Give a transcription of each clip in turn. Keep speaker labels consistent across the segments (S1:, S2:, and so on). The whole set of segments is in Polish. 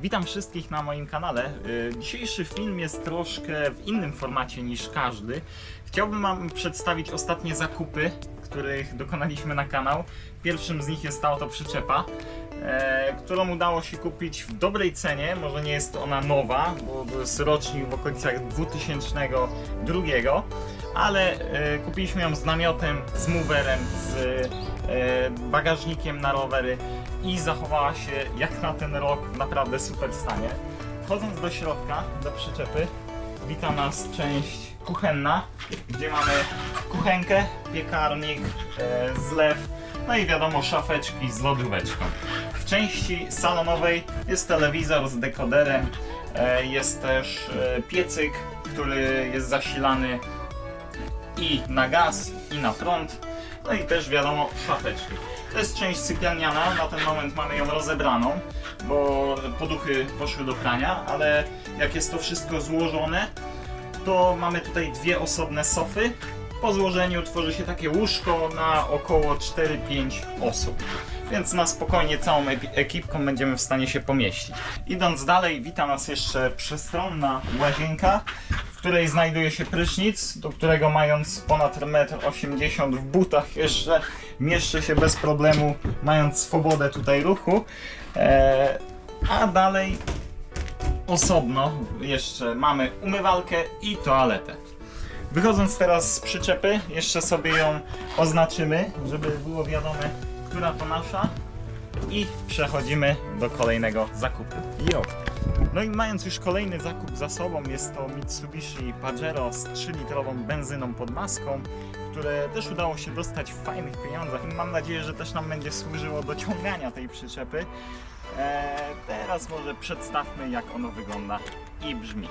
S1: Witam wszystkich na moim kanale. Y, Dzisiejszy film jest troszkę w innym formacie niż każdy. Chciałbym Wam przedstawić ostatnie zakupy, których dokonaliśmy na kanał. Pierwszym z nich jest ta oto przyczepa, e, którą udało się kupić w dobrej cenie. Może nie jest ona nowa, bo jest rocznik w okolicach 2002, ale e, kupiliśmy ją z namiotem, z moverem, z e, bagażnikiem na rowery i zachowała się jak na ten rok w naprawdę super stanie. Wchodząc do środka, do przyczepy, wita nas część kuchenna, gdzie mamy kuchenkę, piekarnik, e, zlew, no i wiadomo szafeczki z lodóweczką. W części salonowej jest telewizor z dekoderem, e, jest też e, piecyk, który jest zasilany i na gaz, i na prąd. No i też wiadomo szafeczki. To jest część sypialniana, na ten moment mamy ją rozebraną, bo poduchy poszły do prania, ale jak jest to wszystko złożone, to mamy tutaj dwie osobne sofy. Po złożeniu tworzy się takie łóżko na około 4-5 osób. Więc na spokojnie całą ekipką będziemy w stanie się pomieścić. Idąc dalej, wita nas jeszcze przestronna łazienka, której znajduje się prysznic, do którego mając ponad 1,80 m w butach jeszcze mieszczę się bez problemu, mając swobodę tutaj ruchu. Eee, a dalej osobno jeszcze mamy umywalkę i toaletę. Wychodząc teraz z przyczepy, jeszcze sobie ją oznaczymy, żeby było wiadome, która to nasza. I przechodzimy do kolejnego zakupu. Jo. No i mając już kolejny zakup za sobą, jest to Mitsubishi Pajero z 3-litrową benzyną pod maską, które też udało się dostać w fajnych pieniądzach mam nadzieję, że też nam będzie służyło do ciągania tej przyczepy. Eee, teraz może przedstawmy jak ono wygląda i brzmi.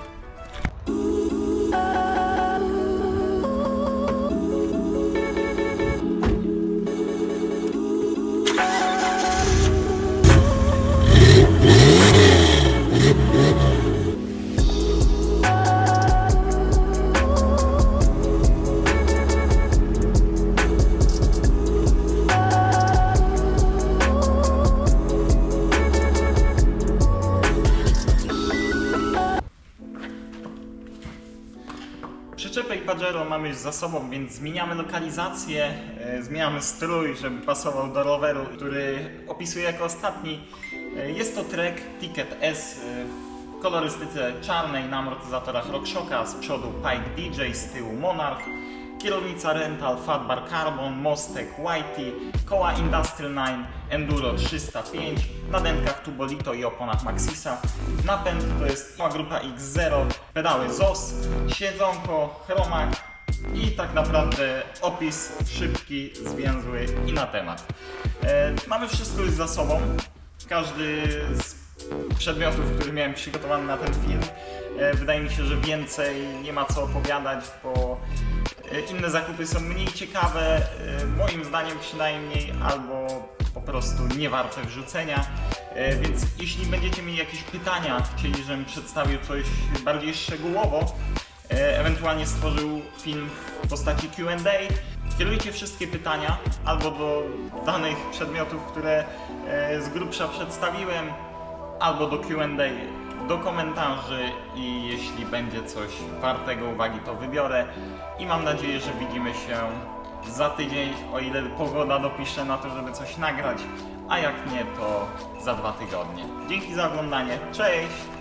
S1: Przyczepę i Pajero mamy już za sobą, więc zmieniamy lokalizację, e, zmieniamy strój, żeby pasował do roweru, który opisuję jako ostatni. E, jest to Trek Ticket S e, w kolorystyce czarnej na amortyzatorach RockShocka, z przodu Pike DJ, z tyłu Monarch. Kierownica Rental Fatbar Carbon, mostek Whitey, koła Industrial 9 Enduro 305, na dętkach Tubolito i oponach Maxisa. Napęd to jest grupa X0, pedały ZOS, siedzonko, chromak i tak naprawdę opis szybki, zwięzły i na temat. E, mamy wszystko już za sobą. Każdy z przedmiotów, które miałem przygotowany na ten film. E, Wydaje mi się, że więcej nie ma co opowiadać, bo inne zakupy są mniej ciekawe, e, moim zdaniem przynajmniej, albo po prostu nie warte wrzucenia. E, Więc jeśli będziecie mieli jakieś pytania, chcieli, żebym przedstawił coś bardziej szczegółowo, e, ewentualnie stworzył film w postaci Q&A, kierujcie wszystkie pytania albo do danych przedmiotów, które e, z grubsza przedstawiłem, albo do QA, do komentarzy i jeśli będzie coś wartego uwagi, to wybiorę. I mam nadzieję, że widzimy się za tydzień, o ile pogoda dopisze na to, żeby coś nagrać, a jak nie, to za dwa tygodnie. Dzięki za oglądanie. Cześć!